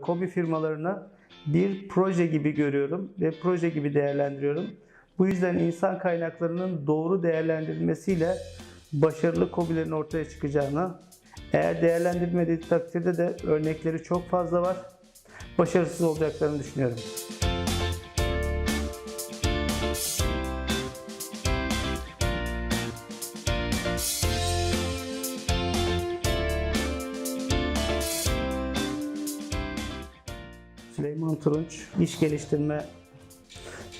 Kobi firmalarını bir proje gibi görüyorum ve proje gibi değerlendiriyorum. Bu yüzden insan kaynaklarının doğru değerlendirilmesiyle başarılı kobilerin ortaya çıkacağını, eğer değerlendirilmediği takdirde de örnekleri çok fazla var, başarısız olacaklarını düşünüyorum. Süleyman Turunç, iş geliştirme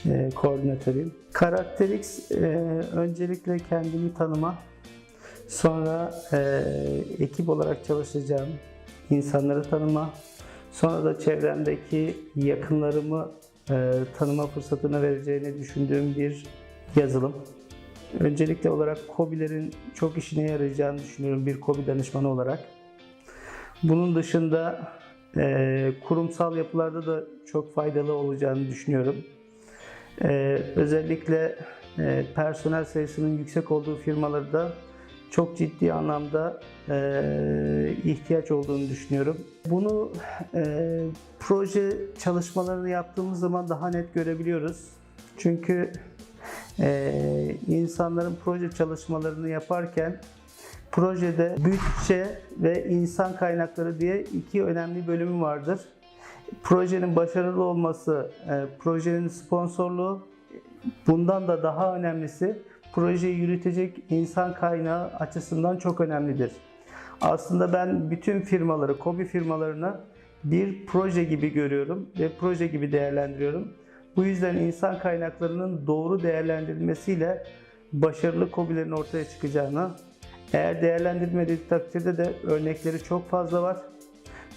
e, koordinatörüyüm. Karakterix e, öncelikle kendimi tanıma, sonra e, ekip olarak çalışacağım insanları tanıma, sonra da çevremdeki yakınlarımı e, tanıma fırsatını vereceğini düşündüğüm bir yazılım. Öncelikle olarak KOBİ'lerin çok işine yarayacağını düşünüyorum bir KOBİ danışmanı olarak. Bunun dışında e, kurumsal yapılarda da çok faydalı olacağını düşünüyorum. E, özellikle e, personel sayısının yüksek olduğu firmalarda çok ciddi anlamda e, ihtiyaç olduğunu düşünüyorum. Bunu e, proje çalışmalarını yaptığımız zaman daha net görebiliyoruz. Çünkü e, insanların proje çalışmalarını yaparken Projede bütçe ve insan kaynakları diye iki önemli bölümü vardır. Projenin başarılı olması, e, projenin sponsorluğu, bundan da daha önemlisi projeyi yürütecek insan kaynağı açısından çok önemlidir. Aslında ben bütün firmaları, KOBİ firmalarını bir proje gibi görüyorum ve proje gibi değerlendiriyorum. Bu yüzden insan kaynaklarının doğru değerlendirilmesiyle başarılı KOBİ'lerin ortaya çıkacağını eğer değerlendirilmediği takdirde de örnekleri çok fazla var.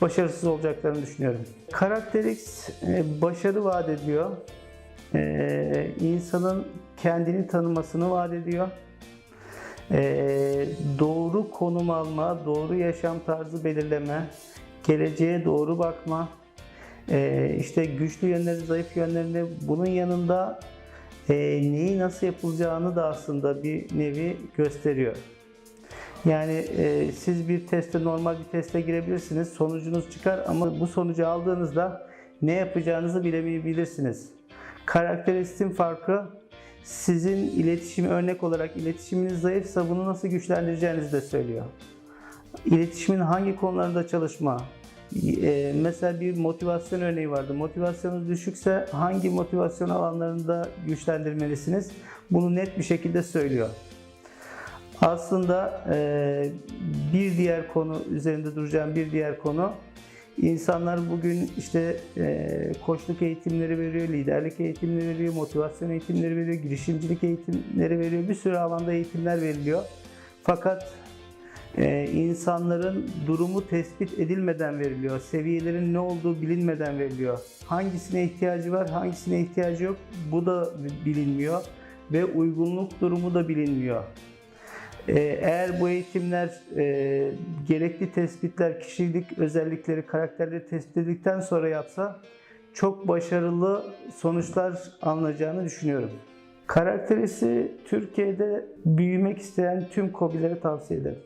Başarısız olacaklarını düşünüyorum. Karakterix e, başarı vaat ediyor. E, insanın kendini tanımasını vaat ediyor. E, doğru konum alma, doğru yaşam tarzı belirleme, geleceğe doğru bakma, işte güçlü yönleri, zayıf yönlerini bunun yanında neyi nasıl yapılacağını da aslında bir nevi gösteriyor. Yani e, siz bir teste normal bir teste girebilirsiniz. Sonucunuz çıkar ama bu sonucu aldığınızda ne yapacağınızı bilemeyebilirsiniz. Karakteristin farkı sizin iletişim örnek olarak iletişiminiz zayıfsa bunu nasıl güçlendireceğinizi de söylüyor. İletişimin hangi konularında çalışma, e, mesela bir motivasyon örneği vardı. Motivasyonunuz düşükse hangi motivasyon alanlarında güçlendirmelisiniz? Bunu net bir şekilde söylüyor. Aslında e, bir diğer konu üzerinde duracağım bir diğer konu insanlar bugün işte e, koçluk eğitimleri veriyor, liderlik eğitimleri veriyor, motivasyon eğitimleri veriyor, girişimcilik eğitimleri veriyor. Bir sürü alanda eğitimler veriliyor. Fakat e, insanların durumu tespit edilmeden veriliyor. Seviyelerin ne olduğu bilinmeden veriliyor. Hangisine ihtiyacı var, hangisine ihtiyacı yok bu da bilinmiyor ve uygunluk durumu da bilinmiyor. Ee, eğer bu eğitimler e, gerekli tespitler, kişilik özellikleri, karakterleri tespit edildikten sonra yapsa çok başarılı sonuçlar alınacağını düşünüyorum. Karakterisi Türkiye'de büyümek isteyen tüm kobilere tavsiye ederim.